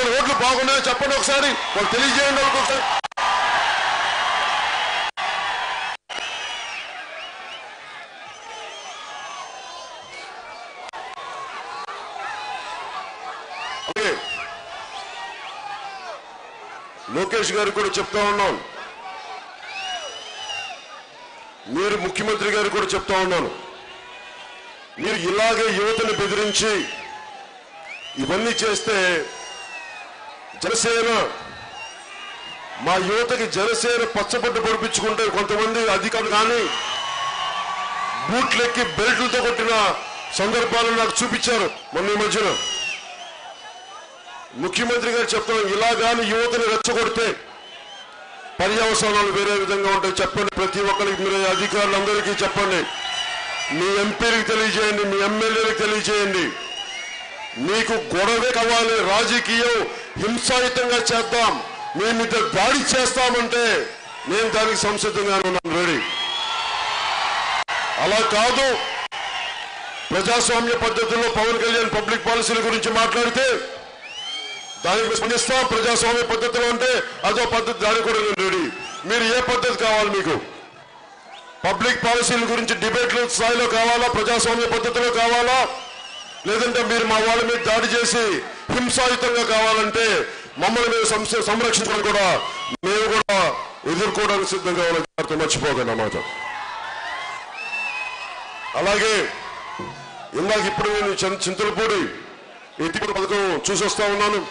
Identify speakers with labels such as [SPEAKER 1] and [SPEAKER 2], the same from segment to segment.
[SPEAKER 1] మూడు ఓట్లు బాగున్నాయో చెప్పండి ఒకసారి. వాళ్ళు తెలియజేయండి వాళ్ళకి ఒకసారి. లోకేష్ గారికి కూడా చెప్తా ఉన్నాం మీరు ముఖ్యమంత్రి గారు కూడా చెప్తా ఉన్నాను. మీరు ఇలాగే యువతను బెదిరించి ఇవన్నీ చేస్తే జనసేన మా యువతకి జనసేన పచ్చబడ్డ పొడిపించుకుంటే కొంతమంది అధికారులు కానీ బూట్లెక్కి బెల్ట్లతో కొట్టిన సందర్భాలు నాకు చూపించారు మొన్న ఈ మధ్యన. ముఖ్యమంత్రి గారు చెప్తాం ఇలా కానీ యువతని రెచ్చగొడితే పర్యావసరాలు వేరే విధంగా ఉంటాయి. చెప్పండి ప్రతి ఒక్కరికి మీరు అధికారులందరికీ చెప్పండి. మీ ఎంపీలకు తెలియజేయండి మీ ఎమ్మెల్యేలకు తెలియజేయండి. మీకు గొడవే కావాలి రాజకీయం హింసాయుతంగా చేద్దాం. మేము ఇద్దరు దాడి చేస్తామంటే నేను దానికి సంసిద్ధంగానే ఉన్నాను రెడీ. అలా కాదు. ప్రజాస్వామ్య పద్ధతుల్లో పవన్ కళ్యాణ్ పబ్లిక్ పాలసీల గురించి మాట్లాడితే దానికి స్పందిస్తాం ప్రజాస్వామ్య పద్ధతిలో అంటే అదో పద్ధతి దానికి కూడా నేను రెడీ. మీరు ఏ పద్ధతి కావాలి మీకు? పబ్లిక్ పాలసీల గురించి డిబేట్ల స్థాయిలో కావాలా? ప్రజాస్వామ్య పద్ధతిలో కావాలా? లేదంటే మీరు మా వాళ్ళ మీద దాడి చేసి హింసాయుతంగా కావాలంటే మమ్మల్ని మేము సంశ- సంరక్షించడం కూడా మేము కూడా ఎదుర్కోవడానికి సిద్ధంగా ఉన్న. జాగ్రత్త మర్చిపోకండి అన్నమాట. అలాగే ఇందాక ఇప్పుడు నేను చింతలపూడి ఎత్తిపూడి పథకం చూసొస్తా ఉన్నాను.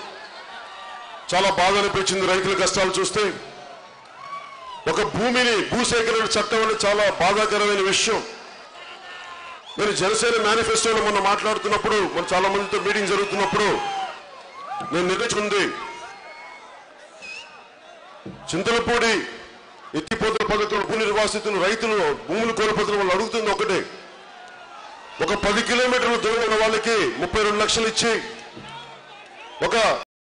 [SPEAKER 1] చాలా బాధ అనిపించింది రైతుల కష్టాలు చూస్తే. ఒక భూమిని భూసేకరణ చట్టం అనేది చాలా బాధాకరమైన విషయం. నేను జనసేన మేనిఫెస్టోలో మొన్న మాట్లాడుతున్నప్పుడు మన చాలా మందితో మీటింగ్ జరుగుతున్నప్పుడు నేను నిర్ణయించుకుంది చింతలపూడి ఎత్తిపోతల పద్ధతులు భూ నిర్వాసితులు రైతులు భూములు కోల్పోతున్న వాళ్ళు అడుగుతుంది ఒకటే. ఒక పది కిలోమీటర్ల దూరం ఉన్న వాళ్ళకి ముప్పై రెండు లక్షలు ఇచ్చి ఒక